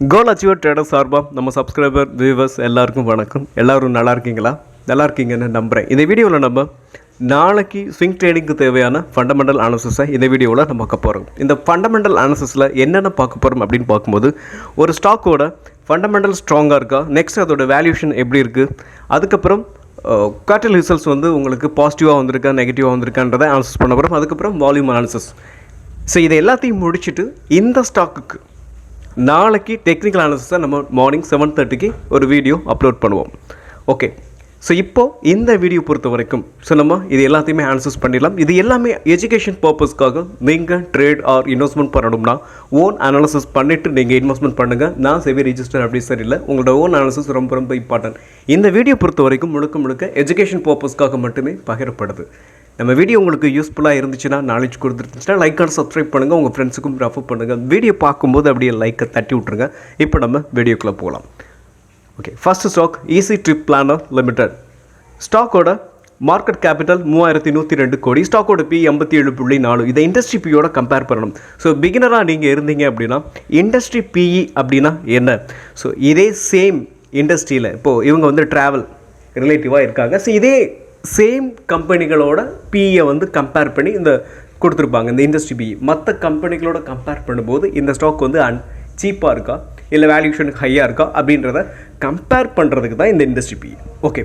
கோல் achiever trader சார்பாக நம்ம subscriber viewers எல்லாருக்கும் வணக்கம். எல்லோரும் நல்லா இருக்கீங்களா? நல்லா இருக்கீங்கன்னு நம்புகிறேன் இந்த வீடியோவில் நம்ம நாளைக்கு ஸ்விங் ட்ரேடிங்க்கு தேவையான ஃபண்டமெண்டல் அனாலிசிஸை இந்த வீடியோவில் நம்ம பார்க்க போகிறோம் இந்த ஃபண்டமெண்டல் அனாலிசிஸில் என்னென்ன பார்க்க போகிறோம் அப்படின்னு பார்க்கும்போது ஒரு ஸ்டாக்கோட ஃபண்டமெண்டல் ஸ்ட்ராங்காக இருக்கா? நெக்ஸ்ட் அதோட வேல்யூஷன் எப்படி இருக்குது அதுக்கப்புறம் குவார்டல் ரிசல்ட்ஸ் வந்து உங்களுக்கு பாசிட்டிவாக வந்திருக்கா நெகட்டிவாக வந்திருக்கான்றதை அனாலிசிஸ் பண்ண போகிறோம் அதுக்கப்புறம் வால்யூம் அனாலிசிஸ் ஸோ இதை எல்லாத்தையும் முடிச்சுட்டு இந்த ஸ்டாக்குக்கு நாளைக்கு டெக்னிக்கல் அனாலிசிஸை நம்ம மார்னிங் செவன் தேர்ட்டிக்கு ஒரு வீடியோ அப்லோட் பண்ணுவோம். ஓகே ஸோ இப்போது இந்த வீடியோ பொறுத்த வரைக்கும் ஸோ நம்ம இது எல்லாத்தையுமே ஆன்சர்ஸ் பண்ணிடலாம். இது எல்லாமே எஜுகேஷன் பர்பஸ்க்காக நீங்கள் ட்ரேட் ஆர் இன்வெஸ்ட்மெண்ட் பண்ணணும்னா ஓன் அனாலிசிஸ் பண்ணிவிட்டு நீங்கள் இன்வெஸ்ட்மெண்ட் பண்ணுங்கள் நான் செவி ரிஜிஸ்டர் அப்படி சரி இல்லை உங்களோட ஓன் அனாலிசிஸ் ரொம்ப ரொம்ப இம்பார்ட்டன்ட் இந்த வீடியோ பொறுத்த வரைக்கும் முழுக்க முழுக்க எஜுகேஷன் பர்பஸ்க்காக மட்டுமே பகிரப்படுது. நம்ம வீடியோ உங்களுக்கு யூஸ்ஃபுல்லாக இருந்துச்சுன்னா நாலேஜ் கொடுத்துருந்துச்சுன்னா லைக் அண்ட் சப்ஸ்கிரைப் பண்ணுங்கள் உங்கள் ஃப்ரெண்ட்ஸுக்கும் ரெஃபர் பண்ணுங்கள் வீடியோ பார்க்கும்போது அப்படியே லைக்கை தட்டி விட்ருங்க இப்போ நம்ம வீடியோக்குள்ளே போகலாம் okay first stock easy trip planner limited ஸ்டாக்கோட மார்க்கெட் கேபிட்டல் மூவாயிரத்தி நூற்றி ரெண்டு கோடி. ஸ்டாக்கோட பி எண்பத்தி ஏழு புள்ளி நாலு. இதை இண்டஸ்ட்ரி பியோட கம்பேர் பண்ணணும். ஸோ பிகினராக நீங்கள் இருந்தீங்க அப்படின்னா இண்டஸ்ட்ரி பிஇ அப்படின்னா என்ன? ஸோ இதே சேம் இண்டஸ்ட்ரியில் இப்போது இவங்க வந்து ட்ராவல் ரிலேட்டிவாக இருக்காங்க. ஸோ இதே சேம் கம்பெனிகளோட பிஇயை வந்து கம்பேர் பண்ணி இந்த கொடுத்துருப்பாங்க இந்த இண்டஸ்ட்ரி பிஇ மற்ற கம்பெனிகளோட கம்பேர் பண்ணும்போது இந்த ஸ்டாக் வந்து அன் சீப்பாக இருக்கா? இல்லை வேல்யூஷனுக்கு ஹையாக இருக்கா? அப்படின்றத கம்பேர் பண்ணுறதுக்கு தான் இந்த இண்டஸ்ட்ரி பிஇ ஓகே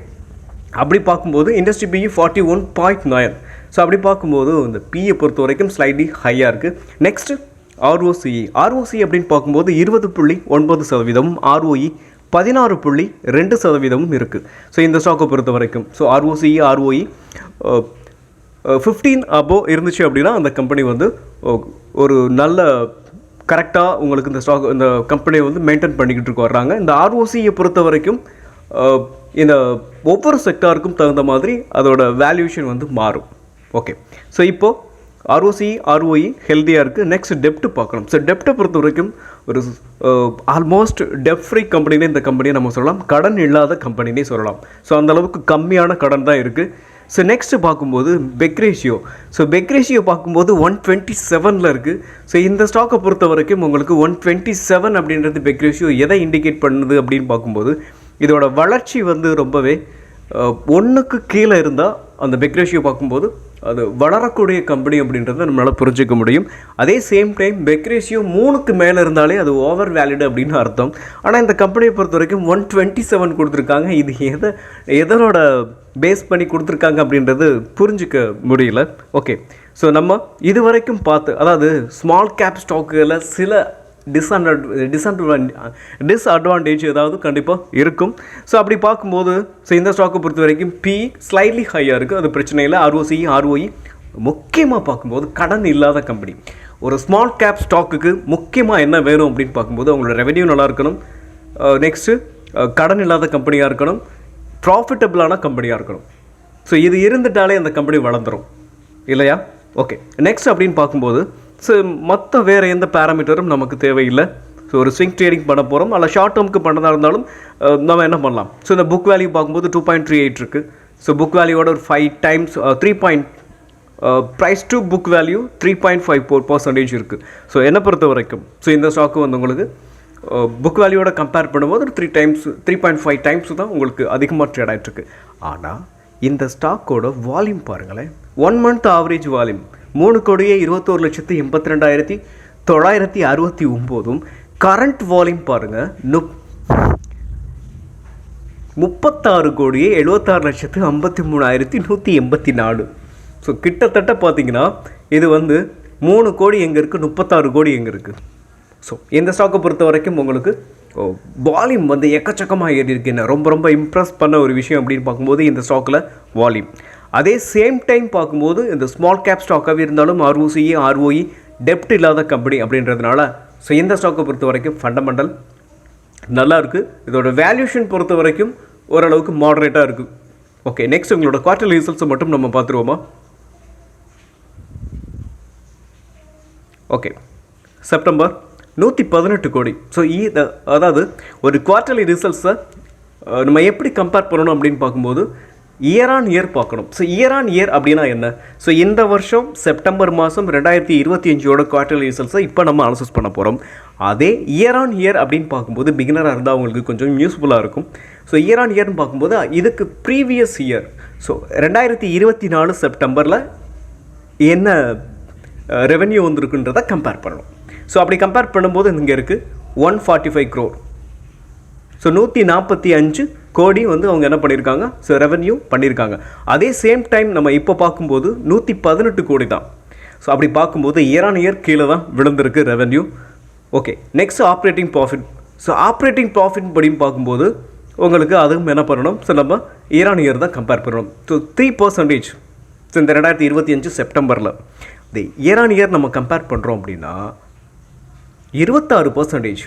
அப்படி பார்க்கும்போது industry PE forty one point nine so அப்படி பார்க்கும்போது இந்த பிஇயை பொறுத்த வரைக்கும் ஸ்லைட்லி ஹையாக இருக்குது நெக்ஸ்ட்டு ஆர்ஓசிஇ ஆர்ஓசி அப்படின்னு பார்க்கும்போது இருபது புள்ளி ஒன்பது சதவீதமும் ஆர்ஓஇ பதினாறு புள்ளி ரெண்டு சதவீதமும் இருக்குது ஸோ இந்த ஸ்டாக்கை பொறுத்த வரைக்கும் so ROCE ROE fifteen above இருந்துச்சு அப்படின்னா அந்த கம்பெனி வந்து uh, ஒரு நல்ல கரெக்டாக உங்களுக்கு இந்த ஸ்டாக் இந்த கம்பெனியை வந்து மெயின்டைன் பண்ணிக்கிட்டு இருக்க வர்றாங்க. இந்த ஆர்ஓசியை பொறுத்த வரைக்கும் uh, இந்த ஒவ்வொரு செக்டாருக்கும் தகுந்த மாதிரி அதோட வேல்யூஷன் வந்து மாறும். ஓகே ஸோ இப்போது ஆர்ஓசி ஆர்ஓஇ ஹெல்த்தியாக இருக்குது நெக்ஸ்ட் டெப்ட் பார்க்கணும். ஸோ டெப்ட்டை பொறுத்த வரைக்கும் ஒரு ஆல்மோஸ்ட் டெப் ஃப்ரீ கம்பெனினே இந்த கம்பெனியை நம்ம சொல்லலாம். கடன் இல்லாத கம்பெனினே சொல்லலாம். ஸோ அந்தளவுக்கு கம்மியான கடன் தான் இருக்குது ஸோ நெக்ஸ்ட் பார்க்கும்போது பெக்ரேஷியோ ஸோ பெக்ரேஷியோ பார்க்கும்போது ஒன் டுவெண்ட்டி செவனில் இருக்குது ஸோ இந்த ஸ்டாக்கை பொறுத்த வரைக்கும் உங்களுக்கு ஒன் டுவெண்ட்டி செவன் அப்படின்றது பெக்ரேஷியோ எதை இண்டிகேட் பண்ணுது அப்படின்னு பார்க்கும்போது இதோட வளர்ச்சி வந்து ரொம்பவே ஒன்றுக்கு கீழே இருந்தால் அந்த பெக் ரேஷியோ பார்க்கும்போது அது வளரக்கூடிய கம்பெனி அப்படின்றத நம்மளால் புரிஞ்சுக்க முடியும். அதே சேம் டைம் பெக் ரேஷியோ மூணுக்கு மேலே இருந்தாலே அது ஓவர் வேலிடு அப்படின்னு அர்த்தம். ஆனால் இந்த கம்பெனியை பொறுத்த வரைக்கும் ஒன் டுவெண்ட்டி செவன் கொடுத்துருக்காங்க. இது எதை எதனோட பேஸ் பண்ணி கொடுத்துருக்காங்க அப்படின்றது புரிஞ்சுக்க முடியல. ஓகே ஸோ நம்ம இது வரைக்கும் பார்த்து அதாவது ஸ்மால் கேப் ஸ்டாக்குகளில் சில டிஸ்அட்வான் டிஸ்அட்வான் டிஸ்அட்வான்டேஜ் ஏதாவது கண்டிப்பாக இருக்கும். ஸோ அப்படி பார்க்கும்போது ஸோ இந்த ஸ்டாக்கை பொறுத்த வரைக்கும் பி ஸ்லைட்லி ஹையாக இருக்குது அது பிரச்சனை இல்லை. ஆர்ஓசி ஆர்ஓஇ முக்கியமாக பார்க்கும்போது கடன் இல்லாத கம்பெனி ஒரு ஸ்மால் கேப் ஸ்டாக்குக்கு முக்கியமாக என்ன வேணும் அப்படின்னு பார்க்கும்போது அவங்களோட ரெவென்யூ நல்லா இருக்கணும். Uh, நெக்ஸ்ட்டு uh, கடன் இல்லாத கம்பெனியாக இருக்கணும். ப்ராஃபிட்டபிளான கம்பெனியாக இருக்கணும். ஸோ இது இருந்துட்டாலே அந்த கம்பெனி வளர்ந்துடும் இல்லையா? ஓகே நெக்ஸ்ட் அப்படின்னு பார்க்கும்போது ஸோ மற்ற வேறு எந்த பேராமீட்டரும் நமக்கு தேவையில்லை. ஸோ ஒரு ஸ்விங் ட்ரேடிங் பண்ண போகிறோம் அல்ல ஷார்ட் டேர்முக்கு பண்ணதாக இருந்தாலும் நம்ம என்ன பண்ணலாம்? ஸோ இந்த புக் வேல்யூ பார்க்கும்போது டூ பாயிண்ட் த்ரீ எயிட் இருக்குது ஸோ புக் வேல்யூவோட ஒரு five times three point price to book value three point five four percentage இருக்குது ஸோ என்னை பொறுத்த வரைக்கும் ஸோ இந்த ஸ்டாக்கு வந்து உங்களுக்கு புக் வேல்யூவோட கம்பேர் பண்ணும்போது ஒரு three times three point five times தான் உங்களுக்கு அதிகமாக ட்ரேட் ஆகிட்டுருக்கு ஆனால் இந்த ஸ்டாக்கோட வால்யூம் பாருங்களேன். ஒன் மந்த் ஆவரேஜ் வால்யூம் மூணு கோடியே இருபத்தோரு லட்சத்து எண்பத்தி ரெண்டாயிரத்தி தொள்ளாயிரத்தி அறுபத்தி ஒம்போதும். கரண்ட் வால்யூம் பாருங்கள் நுப் முப்பத்தாறு கோடியே எழுபத்தாறு லட்சத்து ஐம்பத்தி மூணாயிரத்தி நூற்றி எண்பத்தி நாலு ஸோ கிட்டத்தட்ட பார்த்தீங்கன்னா இது வந்து மூணு கோடி எங்கே இருக்குது முப்பத்தாறு கோடி எங்கே இருக்குது ஸோ இந்த ஸ்டாக்கை பொறுத்த வரைக்கும் உங்களுக்கு வால்யூம் வந்து எக்கச்சக்கமாக ஏறி இருக்கு என்ன ரொம்ப ரொம்ப இம்ப்ரெஸ் பண்ண ஒரு விஷயம் அப்படின்னு பார்க்கும்போது இந்த ஸ்டாக்கில் வால்யூம் அதே சேம் டைம் பார்க்கும்போது இந்த ஸ்மால் கேப் ஸ்டாக்காகவே இருந்தாலும் ஆர்ஓசிஇ ஆர்ஓஇ டெப்ட் இல்லாத கம்பெனி அப்படின்றதுனால ஸோ இந்த ஸ்டாக்கை பொறுத்த வரைக்கும் ஃபண்டமெண்டல் நல்லா இருக்குது இதோட வேல்யூஷன் பொறுத்த வரைக்கும் ஓரளவுக்கு மாடரேட்டாக இருக்குது ஓகே நெக்ஸ்ட் உங்களோட குவார்டர் ரிசல்ட்ஸை மட்டும் நம்ம பார்த்துருவோமா? ஓகே செப்டம்பர் நூற்றி பதினெட்டு கோடி. ஸோ இ அதாவது ஒரு குவார்டர்லி ரிசல்ட்ஸை நம்ம எப்படி கம்பேர் பண்ணணும் அப்படின்னு பார்க்கும்போது இயர் ஆன் இயர் பார்க்கணும். ஸோ இயர் ஆன் இயர் அப்படின்னா என்ன? ஸோ இந்த வருஷம் செப்டம்பர் மாதம் ரெண்டாயிரத்தி இருபத்தி அஞ்சோட குவார்டர்லி ரிசல்ட்ஸை இப்போ நம்ம அனசஸ் பண்ண போகிறோம் அதே இயர் ஆன் இயர் அப்படின்னு பார்க்கும்போது பிகினராக இருந்தால் அவங்களுக்கு கொஞ்சம் யூஸ்ஃபுல்லாக இருக்கும். ஸோ இயர் ஆன் இயர்னு பார்க்கும்போது இதுக்கு ப்ரீவியஸ் இயர் ஸோ ரெண்டாயிரத்தி இருபத்தி நாலு செப்டம்பரில் என்ன ரெவென்யூ வந்திருக்குன்றதை கம்பேர் பண்ணணும். ஸோ அப்படி கம்பேர் பண்ணும்போது இங்கே இருக்குது one forty five crore so நூற்றி நாற்பத்தி அஞ்சு கோடி வந்து அவங்க என்ன பண்ணியிருக்காங்க ஸோ ரெவன்யூ பண்ணியிருக்காங்க அதே சேம் டைம் நம்ம இப்போ பார்க்கும்போது நூற்றி பதினெட்டு கோடி தான். ஸோ அப்படி பார்க்கும்போது இயர் ஆன் இயர் கீழே தான் விழுந்திருக்கு revenue okay next operating profit so operating profit படின்னு பார்க்கும்போது உங்களுக்கு அதுவும் என்ன பண்ணணும்? ஸோ நம்ம இயர் ஆன் இயர் தான் கம்பேர் பண்ணணும். ஸோ த்ரீ பர்சன்டேஜ் ஸோ இந்த ரெண்டாயிரத்தி இருபத்தி அஞ்சு செப்டம்பரில். இந்த இயர் ஆன் இயர் நம்ம கம்பேர் பண்ணுறோம் அப்படின்னா இருபத்தாறு பர்சன்டேஜ்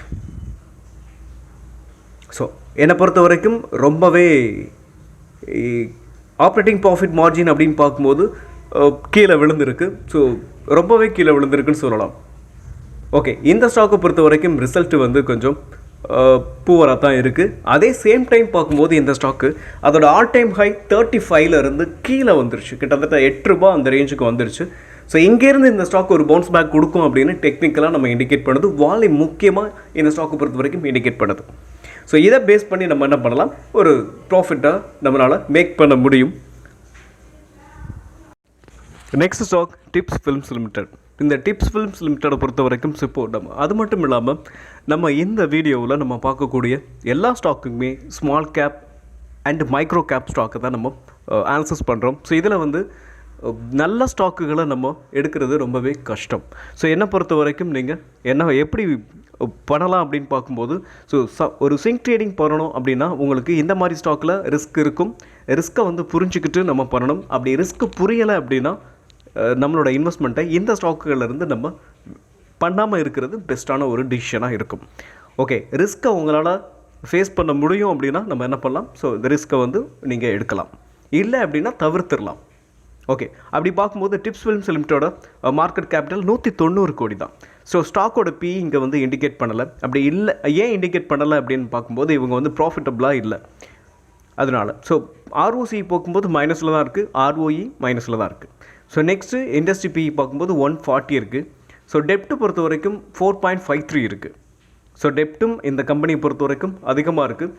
ஸோ என்னை பொறுத்த வரைக்கும் ரொம்பவே ஆப்ரேட்டிங் ப்ராஃபிட் மார்ஜின் அப்படின்னு பார்க்கும்போது கீழே விழுந்திருக்கு. ஸோ ரொம்பவே கீழே விழுந்திருக்குன்னு சொல்லலாம். ஓகே இந்த ஸ்டாக்கை பொறுத்த வரைக்கும் ரிசல்ட் வந்து கொஞ்சம் பூவராக தான் இருக்குது அதே சேம் டைம் பார்க்கும்போது இந்த ஸ்டாக்கு அதோட ஆல் டைம் ஹை தேர்ட்டி ஃபைவ்லேருந்து கீழே வந்துருச்சு. கிட்டத்தட்ட எட்டு ரூபாய் அந்த ரேஞ்சுக்கு வந்துருச்சு. ஸோ இங்கேருந்து இந்த ஸ்டாக் ஒரு பவுன்ஸ் பேக் கொடுக்கும் அப்படின்னு டெக்னிக்கலாக நம்ம இண்டிகேட் பண்ணுது. வாலி முக்கியமாக இந்த ஸ்டாக்கை பொறுத்த வரைக்கும் இண்டிகேட் பண்ணுது. ஸோ இதை பேஸ் பண்ணி நம்ம என்ன பண்ணலாம்? ஒரு ப்ராஃபிட்டாக நம்மளால் மேக் பண்ண முடியும். Next stock tips films limited இந்த டிப்ஸ் ஃபிலிம்ஸ் லிமிட்டடை பொறுத்த வரைக்கும் இப்போ நம்ம அது மட்டும் இல்லாமல் நம்ம இந்த வீடியோவில் நம்ம பார்க்கக்கூடிய எல்லா ஸ்டாக்குமே small cap and micro cap ஸ்டாக்கை தான் நம்ம ஆன்சஸ் பண்ணுறோம் ஸோ இதில் வந்து நல்ல ஸ்டாக்குகளை நம்ம எடுக்கிறது ரொம்பவே கஷ்டம். ஸோ என்னை பொறுத்த வரைக்கும் நீங்கள் என்ன எப்படி பண்ணலாம் அப்படின்னு பார்க்கும்போது ஸோ ச ஒரு சிங்க் ட்ரேடிங் பண்ணணும் அப்படின்னா உங்களுக்கு இந்த மாதிரி ஸ்டாக்கில் ரிஸ்க் இருக்கும். ரிஸ்க்கை வந்து புரிஞ்சுக்கிட்டு நம்ம பண்ணணும். அப்படி ரிஸ்க் புரியலை அப்படின்னா நம்மளோட இன்வெஸ்ட்மெண்ட்டை இந்த ஸ்டாக்குகளிலிருந்து நம்ம பண்ணாமல் இருக்கிறது பெஸ்ட்டான ஒரு டிசிஷனாக இருக்கும். ஓகே ரிஸ்க்கை உங்களால் ஃபேஸ் பண்ண முடியும் அப்படின்னா நம்ம என்ன பண்ணலாம்? ஸோ இந்த ரிஸ்க்கை வந்து நீங்கள் எடுக்கலாம். இல்லை அப்படின்னா தவிர்த்துடலாம். ஓகே அப்படி பார்க்கும்போது டிப்ஸ் ஃபிலிம்ஸ் லிமிட்டோட மார்க்கெட் கேபிட்டல் நூற்றி தொண்ணூறு கோடி தான். ஸோ ஸ்டாக்கோட பி இங்கே வந்து இண்டிகேட் பண்ணலை. அப்படி இல்லை ஏன் இண்டிகேட் பண்ணலை அப்படின்னு பார்க்கும்போது இவங்க வந்து ப்ராஃபிட்டபுளாக இல்லை. அதனால் ஸோ ஆர்ஓசி பார்க்கும்போது மைனஸில் தான் இருக்குது ஆர்ஓஇ மைனஸில் தான் இருக்குது ஸோ நெக்ஸ்ட்டு இண்டஸ்ட்ரி பி பார்க்கும்போது ஒன் ஃபார்ட்டி இருக்குது ஸோ டெப்ட்டு பொறுத்த வரைக்கும் ஃபோர் பாயிண்ட் ஃபைவ் த்ரீ இருக்குது ஸோ டெப்ட்டும் இந்த கம்பெனியை பொறுத்த வரைக்கும் அதிகமாக இருக்குது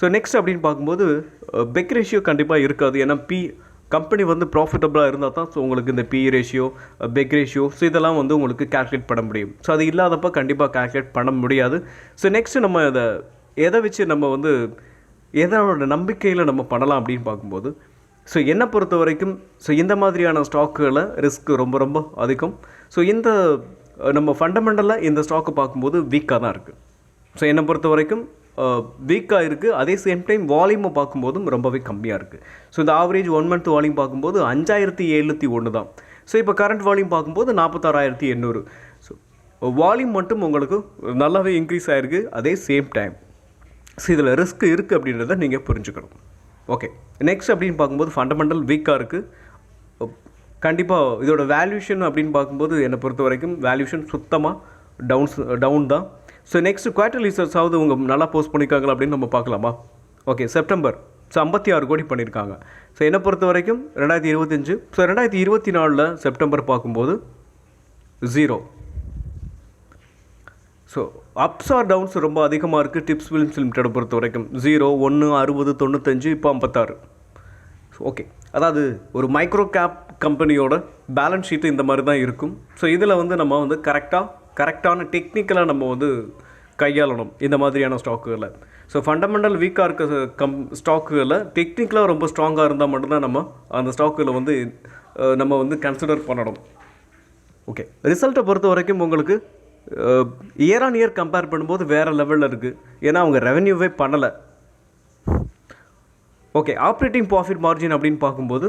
ஸோ நெக்ஸ்ட் அப்படின்னு பார்க்கும்போது பெக் ரேஷியோ கண்டிப்பாக இருக்காது. ஏன்னா பி கம்பெனி வந்து ப்ராஃபிட்டபுளாக இருந்தால் தான் ஸோ உங்களுக்கு இந்த P ratio PEG ratio so இதெல்லாம் வந்து உங்களுக்கு கால்குலேட் பண்ண முடியும். ஸோ அது இல்லாதப்போ கண்டிப்பாக கால்குலேட் பண்ண முடியாது. ஸோ நெக்ஸ்ட்டு நம்ம அதை எதை வச்சு நம்ம வந்து எதனோட நம்பிக்கையில் நம்ம பண்ணலாம் அப்படின்னு பார்க்கும்போது ஸோ என்னை பொறுத்த வரைக்கும் ஸோ இந்த மாதிரியான ஸ்டாக்குகளை ரிஸ்க் ரொம்ப ரொம்ப அதிகம். ஸோ இந்த நம்ம ஃபண்டமெண்டலாக இந்த ஸ்டாக்கை பார்க்கும்போது வீக்காக தான் இருக்குது ஸோ என்னை பொறுத்த வரைக்கும் வீக்காக இருக்குது அதே சேம் டைம் வால்யூமை பார்க்கும்போதும் ரொம்பவே கம்மியாக இருக்குது ஸோ இந்த ஆவரேஜ் ஒன் மந்த் வால்யூம் பார்க்கும்போது அஞ்சாயிரத்தி எழுநூற்றி ஒன்று தான். ஸோ இப்போ கரண்ட் வால்யூம் பார்க்கும்போது நாற்பத்தாறாயிரத்தி எண்ணூறு. ஸோ வால்யூம் மட்டும் உங்களுக்கு நல்லாவே இன்க்ரீஸ் ஆகிருக்கு அதே சேம் டைம் ஸோ இதில் ரிஸ்க் இருக்குது அப்படின்றத நீங்கள் புரிஞ்சுக்கணும். ஓகே நெக்ஸ்ட் அப்படின்னு பார்க்கும்போது ஃபண்டமெண்டல் வீக்காக இருக்குது கண்டிப்பாக இதோட வேல்யூஷன் அப்படின்னு பார்க்கும்போது என்னை பொறுத்த வரைக்கும் வேல்யூஷன் சுத்தமாக டவுன்ஸ் டவுன் தான். ஸோ நெக்ஸ்ட் குவார்டர் ஆகுது உங்கள் நல்லா போஸ்ட் பண்ணியிருக்காங்களா அப்படின்னு நம்ம பார்க்கலாமா? ஓகே செப்டம்பர் ஸோ ஐம்பத்தி ஆறு கோடி பண்ணியிருக்காங்க ஸோ என்னை பொறுத்த வரைக்கும் ரெண்டாயிரத்தி இருபத்தஞ்சு ஸோ ரெண்டாயிரத்தி இருபத்தி நாலில் செப்டம்பர் பார்க்கும்போது zero so ups or downs ரொம்ப அதிகமாக இருக்குது டிப்ஸ் ஃபிலிம்ஸ் லிமிட்டடை பொறுத்த வரைக்கும் ஜீரோ ஒன்று அறுபது தொண்ணூத்தஞ்சு இப்போ ஐம்பத்தாறு. ஓகே அதாவது ஒரு மைக்ரோ கேப் கம்பெனியோட பேலன்ஸ் ஷீட்டு இந்த மாதிரி தான் இருக்கும். ஸோ இதில் வந்து நம்ம வந்து கரெக்டாக கரெக்டான டெக்னிக்கலாக நம்ம வந்து கையாளணும் இந்த மாதிரியான ஸ்டாக்குகளை. ஸோ ஃபண்டமெண்டல் வீக்காக இருக்க கம் ஸ்டாக்குகளில் டெக்னிக்கலாக ரொம்ப ஸ்ட்ராங்காக இருந்தால் மட்டும்தான் நம்ம அந்த ஸ்டாக்குகளை வந்து நம்ம வந்து கன்சிடர் பண்ணணும். ஓகே ரிசல்ட்டை பொறுத்த வரைக்கும் உங்களுக்கு இயர் ஆன் இயர் கம்பேர் பண்ணும்போது வேறு லெவலில் இருக்குது ஏன்னா அவங்க ரெவென்யூவே பண்ணலை. ஓகே ஆப்ரேட்டிங் ப்ராஃபிட் மார்ஜின் அப்படின்னு பார்க்கும்போது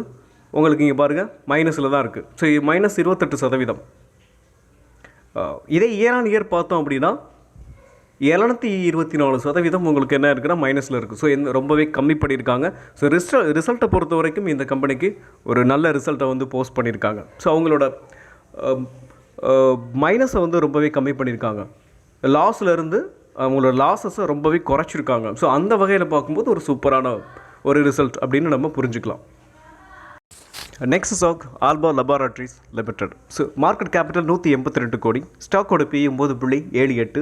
உங்களுக்கு இங்கே பாருங்கள் மைனஸில் தான் இருக்குது ஸோ மைனஸ் இருபத்தெட்டு சதவீதம். இதே இயர் ஆன் இயர் பார்த்தோம் அப்படின்னா எழுநூத்தி இருபத்தி நாலு சதவீதம் உங்களுக்கு என்ன இருக்குன்னா மைனஸில் இருக்குது ஸோ எந்த ரொம்பவே கம்மி பண்ணியிருக்காங்க. ஸோ ரிசல் ரிசல்ட்டை பொறுத்த வரைக்கும் இந்த கம்பெனிக்கு ஒரு நல்ல ரிசல்ட்டை வந்து போஸ்ட் பண்ணியிருக்காங்க. ஸோ அவங்களோட மைனஸை வந்து ரொம்பவே கம்மி பண்ணியிருக்காங்க. லாஸ்லேருந்து அவங்களோட லாஸஸை ரொம்பவே குறைச்சிருக்காங்க. ஸோ அந்த வகையில் பார்க்கும்போது ஒரு சூப்பரான ஒரு ரிசல்ட் அப்படின்னு நம்ம புரிஞ்சுக்கலாம். Next stock alpha laboratories limited so market capital நூற்றி எண்பத்தி ரெண்டு கோடி. ஸ்டாக்கோட பி ஒம்பது புள்ளி ஏழு எட்டு.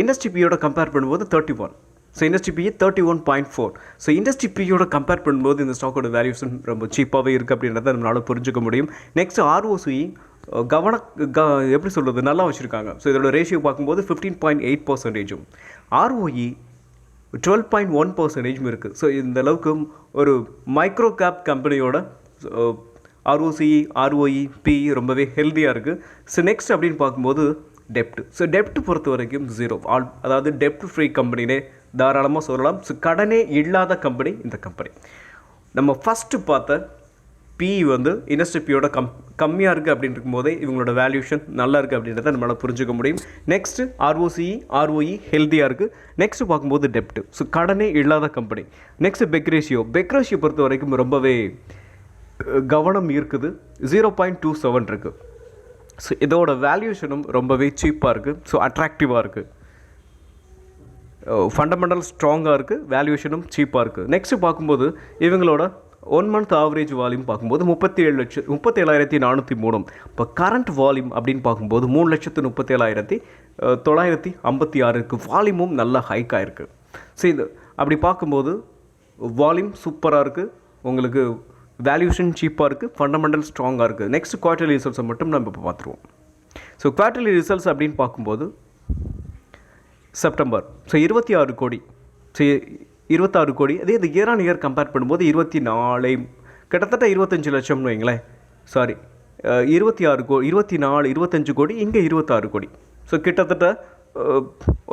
இண்டஸ்ட்ரி பியோட கம்பேர் பண்ணும்போது thirty one so industry PE thirty one point four so industry பியோட கம்பேர் பண்ணும்போது இந்த ஸ்டாக்கோட வேல்யூஷன் ரொம்ப சீப்பாகவே இருக்குது அப்படின்றத நம்மளால் புரிஞ்சுக்க முடியும். நெக்ஸ்ட் ஆர்ஓசி கவன க எப்படி சொல்கிறது நல்லா வச்சுருக்காங்க. ஸோ இதோட ரேஷியோ பார்க்கும்போது ஃபிஃப்டீன் பாயிண்ட் எயிட் பர்சன்டேஜும் ஆர்ஓஇ டுவெல் பாயிண்ட் ஒன் பர்சன்டேஜும் இருக்குது ஸோ இந்த அளவுக்கு ஒரு மைக்ரோ கேப் கம்பெனியோட ஆர்ஓசி ஆர்ஓஇ பி ரொம்பவே ஹெல்த்தியாக இருக்குது ஸோ நெக்ஸ்ட் அப்படின்னு பார்க்கும்போது டெப்ட் ஸோ டெப்ட் பொறுத்த வரைக்கும் ஜீரோ ஆல் அதாவது டெப்ட் ஃப்ரீ கம்பெனினே தாராளமாக சொல்லலாம். ஸோ கடனே இல்லாத கம்பெனி இந்த கம்பெனி நம்ம ஃபஸ்ட்டு பார்த்த பி வந்து இண்டஸ்ட்ரி பியோட கம் கம்மியாக இருக்குது அப்படின்னு இருக்கும்போதே இவங்களோட வேல்யூஷன் நல்லா இருக்குது அப்படின்றத நம்மளால் புரிஞ்சுக்க முடியும். நெக்ஸ்ட்டு ஆர்ஓசிஇ ஆர்ஓஇ ஹெல்த்தியாக இருக்குது நெக்ஸ்ட் பார்க்கும்போது டெப்ட் ஸோ கடனே இல்லாத கம்பெனி நெக்ஸ்ட் பெக்ரேஷியோ பெக்ரேஷியோ பொறுத்த வரைக்கும் ரொம்பவே கவனம் இருக்குது ஜீரோ பாயிண்ட் டூ செவன் இருக்குது ஸோ இதோட வேல்யூஷனும் ரொம்பவே சீப்பாக இருக்குது ஸோ அட்ராக்டிவாக இருக்குது ஃபண்டமெண்டல் ஸ்ட்ராங்காக இருக்குது வேல்யூஷனும் சீப்பாக இருக்குது நெக்ஸ்ட்டு பார்க்கும்போது இவங்களோட ஒன் மந்த் ஆவரேஜ் வால்யூம் பார்க்கும்போது முப்பத்தி ஏழு லட்சம் முப்பத்தேழாயிரத்தி நானூற்றி மூணு. இப்போ கரண்ட் வால்யூம் அப்படின்னு பார்க்கும்போது மூணு லட்சத்து முப்பத்தேழாயிரத்தி தொள்ளாயிரத்தி ஐம்பத்தி ஆறு இருக்குது வால்யூமும் நல்ல ஹைக்காக இருக்குது ஸோ இது அப்படி பார்க்கும்போது வால்யூம் சூப்பராக இருக்குது உங்களுக்கு வேல்யூஷன் சீப்பாக இருக்குது ஃபண்டமெண்டல் ஸ்ட்ராங்காக இருக்குது நெக்ஸ்ட் குவார்ட்டர்லி ரிசல்ட்ஸை மட்டும் நம்ம இப்போ பார்த்துருவோம் ஸோ குவார்ட்டர்லி ரிசல்ட்ஸ் அப்படின்னு பார்க்கும்போது செப்டம்பர் ஸோ இருபத்தி ஆறு கோடி. ஸோ இருபத்தாறு கோடி. அதே இது இயர் ஆன் இயர் கம்பேர் பண்ணும்போது இருபத்தி நாலு கிட்டத்தட்ட இருபத்தஞ்சு லட்சம்னு வைங்களேன். சாரி இருபத்தி ஆறு கோ இருபத்தி நாலு இருபத்தஞ்சு கோடி இங்கே இருபத்தாறு கோடி. ஸோ கிட்டத்தட்ட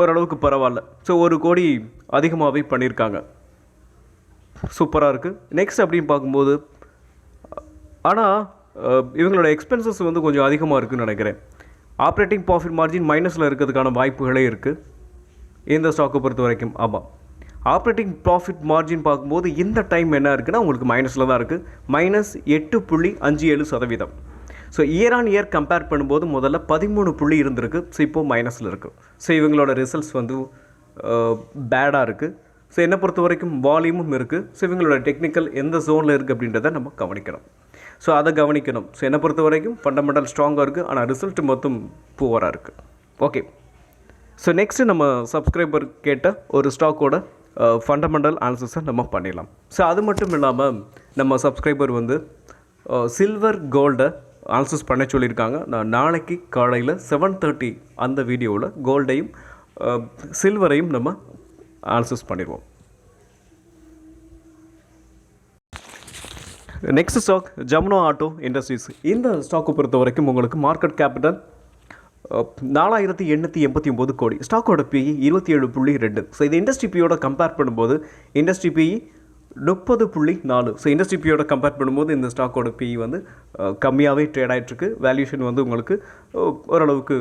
ஓரளவுக்கு பரவாயில்ல. ஸோ ஒரு கோடி அதிகமாகவே பண்ணியிருக்காங்க சூப்பராக இருக்குது நெக்ஸ்ட் அப்படின்னு பார்க்கும்போது ஆனால் இவங்களோட எக்ஸ்பென்சஸ் வந்து கொஞ்சம் அதிகமாக இருக்குன்னு நினைக்கிறேன். ஆப்ரேட்டிங் ப்ராஃபிட் மார்ஜின் மைனஸில் இருக்கிறதுக்கான வாய்ப்புகளே இருக்குது இந்த ஸ்டாக்கை பொறுத்த வரைக்கும். ஆமாம் ஆப்ரேட்டிங் ப்ராஃபிட் மார்ஜின் பார்க்கும்போது இந்த டைம் என்ன இருக்குன்னா உங்களுக்கு மைனஸில் தான் இருக்குது மைனஸ் எட்டு புள்ளி அஞ்சு ஏழு சதவீதம். So year on year compare பண்ணும்போது முதல்ல பதிமூணு புள்ளி இருந்திருக்கு. ஸோ இப்போது மைனஸில் இருக்குது ஸோ இவங்களோட ரிசல்ட்ஸ் வந்து பேடாக இருக்குது ஸோ என்னை பொறுத்த வரைக்கும் வால்யூமும் இருக்குது ஸோ இவங்களோட டெக்னிக்கல் எந்த ஜோனில் இருக்குது அப்படின்றத நம்ம கவனிக்கணும். ஸோ அதை கவனிக்கணும். ஸோ என்னை பொறுத்த வரைக்கும் ஃபண்டமெண்டல் ஸ்ட்ராங்காக இருக்குது ஆனால் ரிசல்ட் மொத்தம் புவராக இருக்குது ஓகே ஸோ நெக்ஸ்ட்டு நம்ம சப்ஸ்கிரைபர் கேட்ட ஒரு ஸ்டாக்கோட ஃபண்டமெண்டல் அனாலிசிஸை நம்ம பண்ணிடலாம். ஸோ அது மட்டும் இல்லாமல் நம்ம சப்ஸ்கிரைபர் வந்து சில்வர் கோல்டை அனாலிசிஸ் பண்ண சொல்லியிருக்காங்க. நான் நாளைக்கு காலையில் செவன் தேர்ட்டி அந்த வீடியோவில் கோல்டையும் சில்வரையும் நம்ம அனாலிசிஸ் பண்ணிடுவோம். Next stock Jamuna auto industries இந்த ஸ்டாக்கை பொறுத்த வரைக்கும் உங்களுக்கு மார்க்கெட் கேபிட்டல் நாலாயிரத்தி எண்ணூற்றி எண்பத்தி ஒம்பது கோடி. ஸ்டாக்கோட பிஇ இருபத்தி ஏழு புள்ளி ரெண்டு. ஸோ இது இண்டஸ்ட்ரி பியோட கம்பேர் பண்ணும்போது இண்டஸ்ட்ரி பிஇ முப்பது புள்ளி நாலு. ஸோ இண்டஸ்ட்ரி பியோட கம்பேர் பண்ணும்போது இந்த ஸ்டாக்கோட பிஇ வந்து கம்மியாகவே ட்ரேட் ஆகிட்டுருக்கு வேல்யூஷன் வந்து உங்களுக்கு ஓரளவுக்கு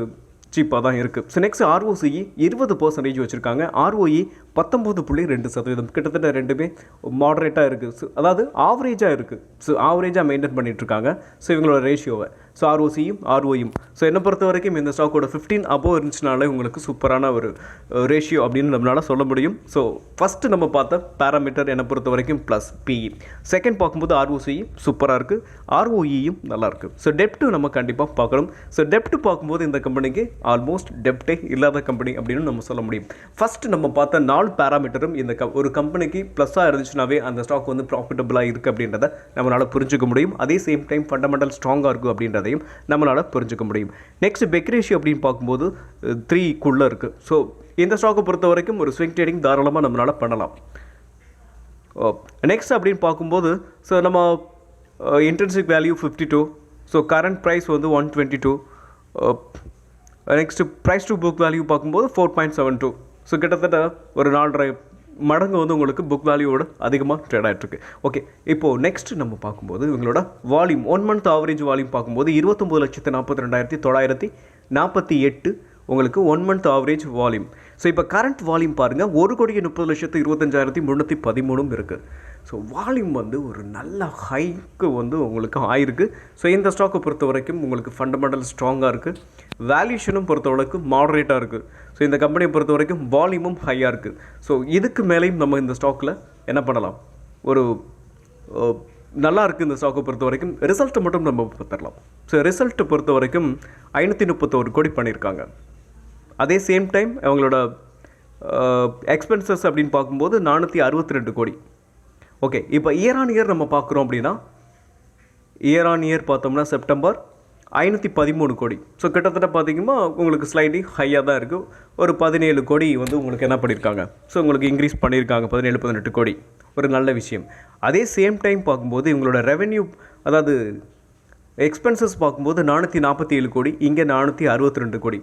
சீப்பாக தான் இருக்குது ஸோ நெக்ஸ்ட் ஆர்ஓசிஇ இருபது பர்சன்டேஜ் வச்சுருக்காங்க. ஆர்ஓஇ பத்தொம்போது புள்ளி ரெண்டு சதவீதம். கிட்டத்தட்ட ரெண்டுமே மாடரேட்டாக இருக்குது ஸோ அதாவது ஆவரேஜாக இருக்குது ஸோ ஆவரேஜாக மெயின்டைன் பண்ணிகிட்ருக்காங்க ஸோ இவங்களோட ரேஷியோவை ஸோ ஆர்ஓசியும் ஆர்ஓயும் ஸோ என்னை பொறுத்த வரைக்கும் இந்த ஸ்டாக்கோட ஃபிஃப்டீன் அபோவ் இருந்துச்சுனாலே உங்களுக்கு சூப்பரான ஒரு ரேஷியோ அப்படின்னு நம்மளால் சொல்ல முடியும். ஸோ ஃபஸ்ட்டு நம்ம பார்த்த பேராமீட்டர் என்னை பொறுத்த வரைக்கும் ப்ளஸ் பிஇ செகண்ட் பார்க்கும்போது ஆர்ஓசியும் சூப்பராக இருக்குது ஆர்ஓஇயும் நல்லாயிருக்கு ஸோ டெப்ட்டு நம்ம கண்டிப்பாக பார்க்கணும். ஸோ டெப்ட்டு பார்க்கும்போது இந்த கம்பெனிக்கு ஆல்மோஸ்ட் டெப்டே இல்லாத கம்பெனி அப்படின்னு நம்ம சொல்ல முடியும். ஃபஸ்ட்டு நம்ம பார்த்த நாலு பேராமீட்டரும் இந்த க ஒரு கம்பெனிக்கு ப்ளஸ்ஸாக இருந்துச்சுனாவே அந்த ஸ்டாக் வந்து ப்ராஃபிட்டபுளாக இருக்குது அப்படின்றத நம்மளால் புரிஞ்சுக்க முடியும். அதே சேம் டைம் ஃபண்டமெண்டல் ஸ்ட்ராங்காக இருக்கும் அப்படின்றதையும் நம்மளால் புரிஞ்சுக்க முடியும். நெக்ஸ்ட் பெக்ரேஷியோ அப்படின்னு பார்க்கும்போது த்ரீக்குள்ளே இருக்குது ஸோ இந்த ஸ்டாக்கை பொறுத்த வரைக்கும் ஒரு ஸ்விங் ட்ரேடிங் தாராளமாக நம்மளால் பண்ணலாம். நெக்ஸ்ட் அப்படின்னு பார்க்கும்போது ஸோ நம்ம intrinsic value fifty two so current price வந்து one twenty two next price to book value பார்க்கும்போது four point seven two so கிட்டத்தட்ட ஒரு நாலரை மடங்கு வந்து உங்களுக்கு புக் வேல்யூவோட அதிகமாக ட்ரேட் ஆகிட்டுருக்கு ஓகே இப்போது நெக்ஸ்ட் நம்ம பார்க்கும்போது இவங்களோட volume one month average volume பார்க்கும்போது இருபத்தொம்பது லட்சத்து நாற்பத்தி ரெண்டாயிரத்தி தொள்ளாயிரத்தி நாற்பத்தி எட்டு உங்களுக்கு one month average volume so இப்போ கரண்ட் வால்யூம் பாருங்கள் ஒரு கோடியே முப்பது லட்சத்து இருபத்தஞ்சாயிரத்தி முந்நூற்றி பதிமூணும் இருக்குது ஸோ வால்யூம் வந்து ஒரு நல்ல ஹைக்கு வந்து உங்களுக்கு ஆயிருக்கு. ஸோ இந்த ஸ்டாக்கை பொறுத்த வரைக்கும் உங்களுக்கு ஃபண்டமெண்டல் ஸ்ட்ராங்காக இருக்குது வேல்யூஷனும் பொறுத்த வரைக்கும் மாடரேட்டாக இருக்குது ஸோ இந்த கம்பெனியை பொறுத்த வரைக்கும் வால்யூமும் ஹையாக இருக்குது ஸோ இதுக்கு மேலேயும் நம்ம இந்த ஸ்டாக்கில் என்ன பண்ணலாம்? ஒரு நல்லா இருக்குது இந்த ஸ்டாக்கை பொறுத்த வரைக்கும் ரிசல்ட்டை மட்டும் நம்ம பார்த்துடலாம். ஸோ ரிசல்ட்டை பொறுத்த வரைக்கும் ஐநூற்றி முப்பத்தோரு கோடி பண்ணியிருக்காங்க. அதே சேம் டைம் அவங்களோட எக்ஸ்பென்சஸ் அப்படின்னு பார்க்கும்போது நானூற்றி அறுபத்தி ரெண்டு கோடி. ஓகே இப்போ இயர் ஆன் இயர் நம்ம பார்க்குறோம் அப்படின்னா இயர் ஆன் இயர் பார்த்தோம்னா செப்டம்பர் ஐநூற்றி பதிமூணு கோடி. ஸோ கிட்டத்தட்ட பார்த்தீங்கன்னா உங்களுக்கு ஸ்லைட்லி ஹையாக தான் இருக்குது ஒரு பதினேழு கோடி வந்து உங்களுக்கு என்ன பண்ணியிருக்காங்க ஸோ உங்களுக்கு இன்க்ரீஸ் பண்ணியிருக்காங்க பதினேழு பதினெட்டு கோடி. ஒரு நல்ல விஷயம். அதே சேம் டைம் பார்க்கும்போது இவங்களோட ரெவென்யூ அதாவது எக்ஸ்பென்சஸ் பார்க்கும்போது நானூற்றி நாற்பத்தி ஏழு கோடி இங்கே நானூற்றி அறுபத்தி ரெண்டு கோடி.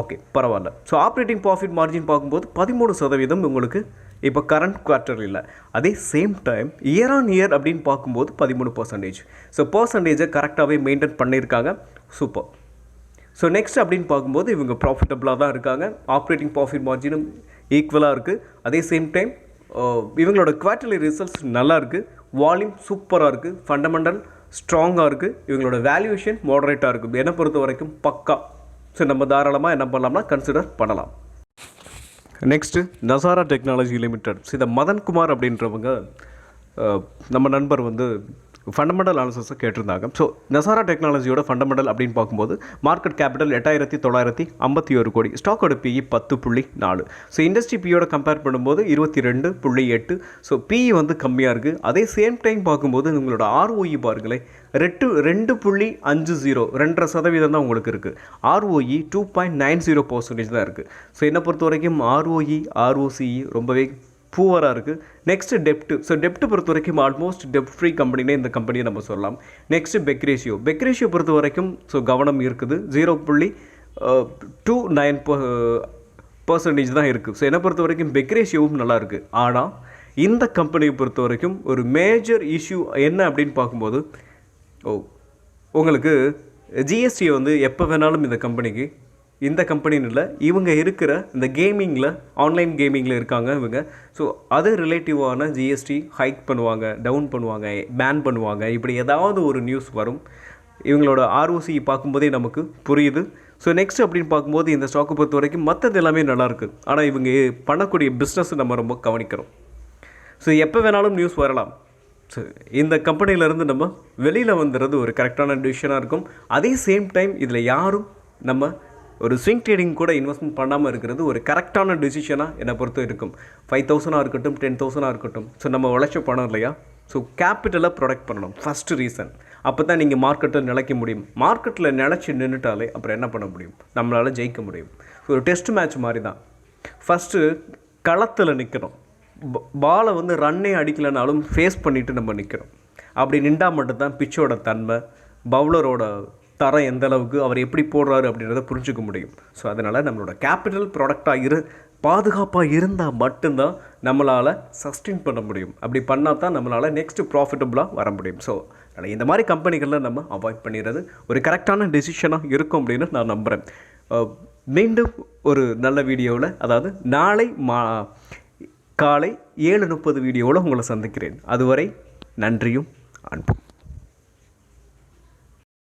ஓகே பரவாயில்ல. ஸோ ஆப்ரேட்டிங் ப்ராஃபிட் மார்ஜின் பார்க்கும்போது பதிமூணு சதவீதம் உங்களுக்கு இப்போ கரண்ட் குவார்ட்டர் இல்லை. அதே same time year on year அப்படின்னு பார்க்கும்போது பதிமூணு பர்சன்டேஜ் ஸோ பர்சன்டேஜை கரெக்டாகவே மெயின்டைன் பண்ணியிருக்காங்க. சூப்பர் ஸோ நெக்ஸ்ட் அப்படின்னு பார்க்கும்போது இவங்க ப்ராஃபிட்டபுளாக தான் இருக்காங்க. ஆப்ரேட்டிங் ப்ராஃபிட் மார்ஜினும் ஈக்குவலாக இருக்குது அதே சேம் டைம் இவங்களோட குவார்ட்டர்லி ரிசல்ட்ஸ் நல்லா இருக்குது வால்யூம் சூப்பராக இருக்குது ஃபண்டமெண்டல் ஸ்ட்ராங்காக இருக்குது இவங்களோட வேல்யூஷன் மாடரேட்டாக இருக்குது என்னை பொறுத்த வரைக்கும் பக்கா. ஸோ நம்ம தாராளமாக என்ன பண்ணலாம்னா கன்சிடர் பண்ணலாம். நெக்ஸ்ட்டு நசாரா டெக்னாலஜி லிமிடெட் இந்த மதன்குமார் அப்படின்றவங்க நம்ம நண்பர் வந்து ஃபண்டமெண்டல் அனாலிசஸை கேட்டிருந்தாங்க. ஸோ நசாரா டெக்னாலஜியோட ஃபண்டமெண்டல் அப்படின்னு பார்க்கும்போது மார்க்கெட் கேபிட்டல் எட்டாயிரத்தி தொள்ளாயிரத்தி ஐம்பத்தி ஒரு கோடி ஸ்டாக்கோட பிஇ பத்து புள்ளி நாலு. ஸோ இண்டஸ்ட்ரி பியோட கம்பேர் பண்ணும்போது இருபத்தி ரெண்டு புள்ளி எட்டு. ஸோ பிஇ வந்து கம்மியாக இருக்குது அதே சேம் டைம் பார்க்கும்போது உங்களோட ஆர்ஓஇ பாருங்களேன். ரெட்டு ரெண்டு புள்ளி அஞ்சு ஜீரோ ரெண்டரை சதவீதம் தான் உங்களுக்கு இருக்குது ROE two point nine zero percentage தான் இருக்குது ஸோ என்னை பொறுத்த வரைக்கும் ஆர்ஓஇ ஆர்ஓசிஇ ரொம்பவே பூவராக இருக்குது நெக்ஸ்ட் டெப்ட் ஸோ டெப்ட் பொறுத்த வரைக்கும் ஆல்மோஸ்ட் டெப்ட் ஃப்ரீ கம்பெனினே இந்த கம்பெனியை நம்ம சொல்லலாம். நெக்ஸ்ட் பெக்ரேஷியோ பெக்ரேஷியோ பொறுத்த வரைக்கும் ஸோ கவனம் இருக்குது. ஜீரோ புள்ளி டூ நைன் பர்சன்டேஜ் தான் இருக்குது ஸோ என்னை பொறுத்த வரைக்கும் பெக்ரேஷியோவும் நல்லாயிருக்கு நல்லா இருக்குது ஆனால் இந்த கம்பெனியை பொறுத்த வரைக்கும் ஒரு மேஜர் இஷ்யூ என்ன அப்படின்னு பார்க்கும்போது ஓ உங்களுக்கு ஜிஎஸ்டி வந்து எப்போ வேணாலும் இந்த கம்பெனிக்கு இந்த கம்பெனின்னு இல்லை இவங்க இருக்கிற இந்த கேமிங்கில் ஆன்லைன் கேமிங்கில் இருக்காங்க இவங்க. ஸோ அது ரிலேட்டிவான ஜிஎஸ்டி ஹைக் பண்ணுவாங்க டவுன் பண்ணுவாங்க பேன் பண்ணுவாங்க. இப்படி ஏதாவது ஒரு நியூஸ் வரும். இவங்களோட ஆர்ஓசி பார்க்கும்போதே நமக்கு புரியுது. ஸோ நெக்ஸ்ட் அப்படின்னு பார்க்கும்போது இந்த ஸ்டாக்கை பொறுத்த வரைக்கும் மற்றது எல்லாமே நல்லாயிருக்கு ஆனால் இவங்க பண்ணக்கூடிய பிஸ்னஸ் நம்ம ரொம்ப கவனிக்கிறோம். ஸோ எப்போ வேணாலும் நியூஸ் வரலாம். ஸோ இந்த கம்பெனியிலேருந்து நம்ம வெளியில் வந்துடுறது ஒரு கரெக்டான டிசிஷனாக இருக்கும். அதே சேம் டைம் இதில் யாரும் நம்ம ஒரு ஸ்விங் ட்ரேடிங் கூட இன்வெஸ்ட்மெண்ட் பண்ணாமல் இருக்கிறது ஒரு கரெக்டான டிசிஷனாக என்னை பொறுத்த இருக்கும். ஃபைவ் தௌசண்டாக இருக்கட்டும் டென் தௌசண்டாக இருக்கட்டும். ஸோ நம்ம உழைச்ச பணம் இல்லையா? ஸோ கேபிட்டலை ப்ரொடக்ட் பண்ணணும். ஃபஸ்ட்டு ரீசன் அப்போ தான் நீங்கள் மார்க்கெட்டில் நிலைக்க முடியும். மார்க்கெட்டில் நிலச்சி நின்றுட்டாலே அப்புறம் என்ன பண்ண முடியும்? நம்மளால் ஜெயிக்க முடியும். ஒரு டெஸ்ட் மேட்ச் மாதிரி தான் ஃபஸ்ட்டு களத்தில் நிற்கிறோம் பாலை வந்து ரன்னே அடிக்கலைனாலும் ஃபேஸ் பண்ணிவிட்டு நம்ம நிற்கிறோம் அப்படி நின்றா மட்டும்தான் பிச்சோட தன்மை பவுலரோட தரம் எந்த அளவுக்கு அவர் எப்படி போடுறாரு அப்படின்றத புரிஞ்சுக்க முடியும். ஸோ அதனால் நம்மளோட கேபிட்டல் ப்ராடக்டாக இரு பாதுகாப்பாக இருந்தால் மட்டும்தான் நம்மளால் சஸ்டெயின் பண்ண முடியும். அப்படி பண்ணால் தான் நம்மளால் நெக்ஸ்ட்டு ப்ராஃபிட்டபுளாக வர முடியும். ஸோ அதனால் இந்த மாதிரி கம்பெனிகளில் நம்ம அவாய்ட் பண்ணிடுறது ஒரு கரெக்டான டெசிஷனாக இருக்கும் அப்படின்னு நான் நம்புகிறேன் மீண்டும் ஒரு நல்ல வீடியோவில் அதாவது நாளை மா காலை ஏழு முப்பது வீடியோவில் உங்களை சந்திக்கிறேன். அதுவரை நன்றியும் அன்பும்.